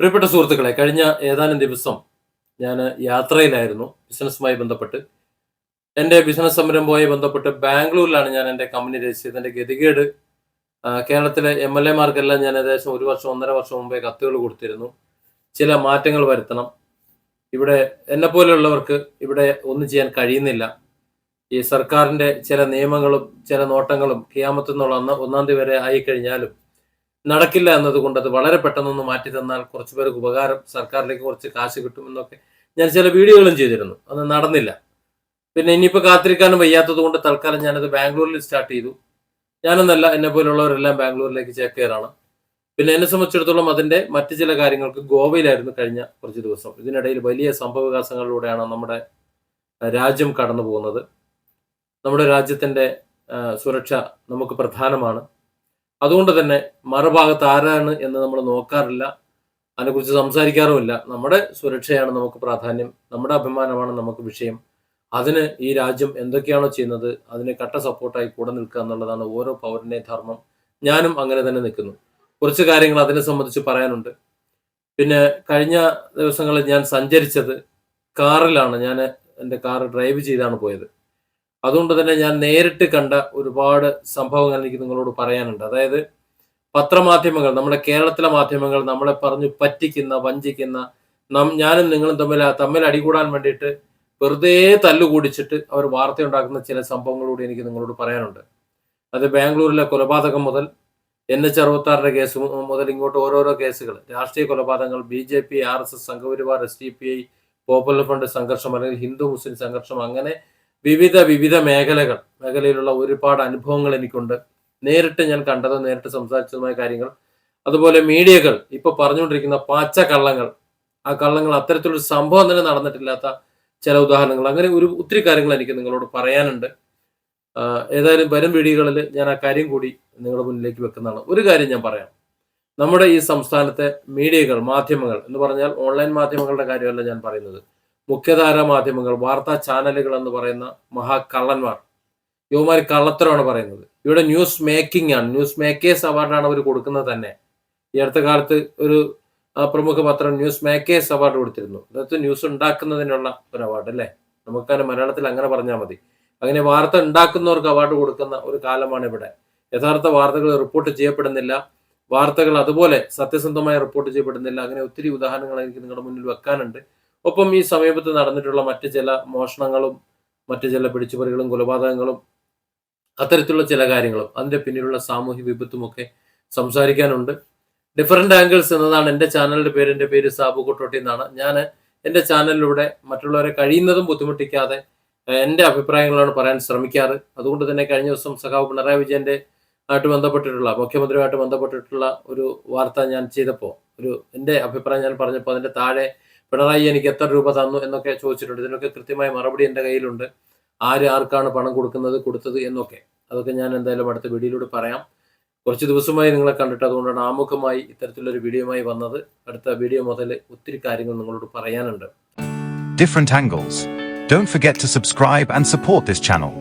പ്രിയപ്പെട്ട സുഹൃത്തുക്കളെ കഴിഞ്ഞ ഏതാനും ദിവസം ഞാൻ യാത്രയിലായിരുന്നു ബിസിനസ്സുമായി ബന്ധപ്പെട്ട്. എന്റെ ബിസിനസ് സംരംഭവുമായി ബന്ധപ്പെട്ട് ബാംഗ്ലൂരിലാണ് ഞാൻ എന്റെ കമ്പനി രജിസ്റ്റർ ചെയ്തത് എന്റെ ഗതികേട് കേരളത്തിലെ എം എൽ എമാർക്കെല്ലാം ഞാൻ ഏകദേശം ഒരു വർഷം ഒന്നര വർഷം മുമ്പേ കത്തുകൾ കൊടുത്തിരുന്നു. ചില മാറ്റങ്ങൾ വരുത്തണം. ഇവിടെ എന്നെ പോലെയുള്ളവർക്ക് ഇവിടെ ഒന്നും ചെയ്യാൻ കഴിയുന്നില്ല. ഈ സർക്കാരിന്റെ ചില നിയമങ്ങളും ചില നോട്ടങ്ങളും കിയാമത്തെന്നുള്ള ഒന്ന- ഒന്നാം തീയതി വരെ ആയിക്കഴിഞ്ഞാലും നടക്കില്ല എന്നതുകൊണ്ട് അത് വളരെ പെട്ടെന്നൊന്ന് മാറ്റി തന്നാൽ കുറച്ച് പേർക്ക് ഉപകാരം സർക്കാരിലേക്ക് കുറച്ച് കാശ് കിട്ടുമെന്നൊക്കെ ഞാൻ ചില വീഡിയോകളും ചെയ്തിരുന്നു. അത് നടന്നില്ല. പിന്നെ ഇനിയിപ്പോൾ കാത്തിരിക്കാനും വയ്യാത്തത് കൊണ്ട് തൽക്കാലം ഞാനത് ബാംഗ്ലൂരിൽ സ്റ്റാർട്ട് ചെയ്തു. ഞാനെന്നല്ല എന്നെ പോലുള്ളവരെല്ലാം ബാംഗ്ലൂരിലേക്ക് ചേക്കേറാണ്. പിന്നെ എന്നെ സംബന്ധിച്ചിടത്തോളം അതിന്റെ മറ്റു ചില കാര്യങ്ങൾക്ക് ഗോവയിലായിരുന്നു കഴിഞ്ഞ കുറച്ച് ദിവസം. ഇതിനിടയിൽ വലിയ സംഭവവികാസങ്ങളിലൂടെയാണ് നമ്മുടെ രാജ്യം കടന്നു പോകുന്നത് നമ്മുടെ രാജ്യത്തിന്റെ സുരക്ഷ നമുക്ക് പ്രധാനമാണ്. അതുകൊണ്ട് തന്നെ മറുഭാഗത്ത് ആരാണ് എന്ന് നമ്മൾ നോക്കാറില്ല. അതിനെക്കുറിച്ച് സംസാരിക്കാറുമില്ല നമ്മുടെ സുരക്ഷയാണ് നമുക്ക് പ്രാധാന്യം. നമ്മുടെ അഭിമാനമാണ് നമുക്ക് വിഷയം. അതിന് ഈ രാജ്യം എന്തൊക്കെയാണോ ചെയ്യുന്നത് അതിന് കട്ട സപ്പോർട്ടായി കൂടെ നിൽക്കുക എന്നുള്ളതാണ് ഓരോ പൗരന്റെയും ധർമ്മം. ഞാനും അങ്ങനെ തന്നെ നിൽക്കുന്നു. കുറച്ച് കാര്യങ്ങൾ അതിനെ സംബന്ധിച്ച് പറയാനുണ്ട്. പിന്നെ കഴിഞ്ഞ ദിവസങ്ങളിൽ ഞാൻ സഞ്ചരിച്ചത് കാറിലാണ്. ഞാൻ എന്റെ കാർ ഡ്രൈവ് ചെയ്താണ് പോയത്. അതുകൊണ്ട് തന്നെ ഞാൻ നേരിട്ട് കണ്ട ഒരുപാട് സംഭവങ്ങൾ എനിക്ക് നിങ്ങളോട് പറയാനുണ്ട്. അതായത് പത്രമാധ്യമങ്ങൾ നമ്മുടെ കേരളത്തിലെ മാധ്യമങ്ങൾ നമ്മളെ പറഞ്ഞു പറ്റിക്കുന്ന വഞ്ചിക്കുന്ന നം ഞാനും നിങ്ങളും തമ്മിൽ തമ്മിൽ അടികൂടാൻ വേണ്ടിയിട്ട് വെറുതെ തല്ലുകൂടിച്ചിട്ട് അവർ വാർത്തയുണ്ടാക്കുന്ന ചില സംഭവങ്ങളൂടെ എനിക്ക് നിങ്ങളോട് പറയാനുണ്ട്. അത് ബാംഗ്ലൂരിലെ കൊലപാതകം മുതൽ എൻ എച്ച് അറുപത്താറിന്റെ കേസ് മുതൽ ഇങ്ങോട്ട് ഓരോരോ കേസുകൾ. രാഷ്ട്രീയ കൊലപാതകങ്ങൾ B J P R S S Sangh Parivar S D P I popular front സംഘർഷം അല്ലെങ്കിൽ ഹിന്ദു മുസ്ലിം സംഘർഷം അങ്ങനെ വിവിധ വിവിധ മേഖലകൾ മേഖലയിലുള്ള ഒരുപാട് അനുഭവങ്ങൾ എനിക്കുണ്ട്. നേരിട്ട് ഞാൻ കണ്ടതും നേരിട്ട് സംസാരിച്ചതുമായ കാര്യങ്ങൾ. അതുപോലെ മീഡിയകൾ ഇപ്പൊ പറഞ്ഞുകൊണ്ടിരിക്കുന്ന പാച്ച കള്ളങ്ങൾ. ആ കള്ളങ്ങൾ അത്തരത്തിലൊരു സംഭവം തന്നെ നടന്നിട്ടില്ലാത്ത ചില ഉദാഹരണങ്ങൾ. അങ്ങനെ ഒരു ഒത്തിരി കാര്യങ്ങൾ എനിക്ക് നിങ്ങളോട് പറയാനുണ്ട്. ഏതായാലും വരും വീഡിയോകളിൽ ഞാൻ ആ കാര്യം കൂടി നിങ്ങളുടെ മുന്നിലേക്ക് വെക്കുന്നതാണ്. ഒരു കാര്യം ഞാൻ പറയാം. നമ്മുടെ ഈ സംസ്ഥാനത്തെ മീഡിയകൾ മാധ്യമങ്ങൾ എന്ന് പറഞ്ഞാൽ ഓൺലൈൻ മാധ്യമങ്ങളുടെ കാര്യമല്ല ഞാൻ പറയുന്നത്. മുഖ്യധാര മാധ്യമങ്ങൾ വാർത്താ ചാനലുകൾ എന്ന് പറയുന്ന മഹാകള്ളന്മാർ. യുവമാർ കള്ളത്തരമാണ് പറയുന്നത്. ഇവിടെ ന്യൂസ് മേക്കിംഗ് ആണ്. ന്യൂസ് മേക്കേഴ്സ് അവാർഡാണ് അവർ കൊടുക്കുന്നത് തന്നെ. ഈ അടുത്ത കാലത്ത് ഒരു പ്രമുഖ പത്രം ന്യൂസ് മേക്കേഴ്സ് അവാർഡ് കൊടുത്തിരുന്നു. അതായത് ന്യൂസ് ഉണ്ടാക്കുന്നതിനുള്ള ഒരു അവാർഡ് അല്ലേ? നമുക്കതിന് മലയാളത്തിൽ അങ്ങനെ പറഞ്ഞാൽ മതി. അങ്ങനെ വാർത്ത ഉണ്ടാക്കുന്നവർക്ക് അവാർഡ് കൊടുക്കുന്ന ഒരു കാലമാണ് ഇവിടെ. യഥാർത്ഥ വാർത്തകൾ റിപ്പോർട്ട് ചെയ്യപ്പെടുന്നില്ല. വാർത്തകൾ അതുപോലെ സത്യസന്ധമായി റിപ്പോർട്ട് ചെയ്യപ്പെടുന്നില്ല. അങ്ങനെ ഒത്തിരി ഉദാഹരണങ്ങൾ എനിക്ക് നിങ്ങളുടെ മുന്നിൽ വെക്കാനുണ്ട്. ഒപ്പം ഈ സമീപത്ത് നടന്നിട്ടുള്ള മറ്റു ചില മോഷണങ്ങളും മറ്റു ചില പിടിച്ചുപറികളും കൊലപാതകങ്ങളും അത്തരത്തിലുള്ള ചില കാര്യങ്ങളും അതിന്റെ പിന്നിലുള്ള സാമൂഹ്യ വിപത്തുമൊക്കെ സംസാരിക്കാനുണ്ട്. ഡിഫറെന്റ് ആംഗിൾസ് എന്നതാണ് എന്റെ ചാനലിന്റെ പേര്. എന്റെ പേര് സാബു കൊട്ടോട്ടി എന്നാണ്. ഞാൻ എന്റെ ചാനലിലൂടെ മറ്റുള്ളവരെ കഴിയുന്നതും ബുദ്ധിമുട്ടിക്കാതെ എന്റെ അഭിപ്രായങ്ങളാണ് പറയാൻ ശ്രമിക്കാറ്. അതുകൊണ്ട് തന്നെ കഴിഞ്ഞ ദിവസം സഖാവ് പിണറായി വിജയന്റെ ആയിട്ട് ബന്ധപ്പെട്ടിട്ടുള്ള മുഖ്യമന്ത്രിയുമായിട്ട് ബന്ധപ്പെട്ടിട്ടുള്ള ഒരു വാർത്ത ഞാൻ ചെയ്തപ്പോൾ ഒരു എന്റെ അഭിപ്രായം ഞാൻ പറഞ്ഞപ്പോൾ അതിന്റെ താഴെ പിണറായി എനിക്ക് എത്ര രൂപ തന്നു എന്നൊക്കെ ചോദിച്ചിട്ടുണ്ട്. ഇതിനൊക്കെ കൃത്യമായ മറുപടി എന്റെ കയ്യിലുണ്ട്. ആര് ആർക്കാണ് പണം കൊടുക്കുന്നത് കൊടുത്തത് എന്നൊക്കെ. അതൊക്കെ ഞാൻ എന്തായാലും അടുത്ത വീഡിയോയിലൂടെ പറയാം. കുറച്ച് ദിവസമായി നിങ്ങളെ കണ്ടിട്ട് അതുകൊണ്ടാണ് ആമുഖമായി ഇത്തരത്തിലൊരു വീഡിയോയുമായി വന്നത്. അടുത്ത വീഡിയോ മുതൽ ഒത്തിരി കാര്യങ്ങൾ നിങ്ങളോട് പറയാനുണ്ട്. Different angles. Don't forget to subscribe and support this channel.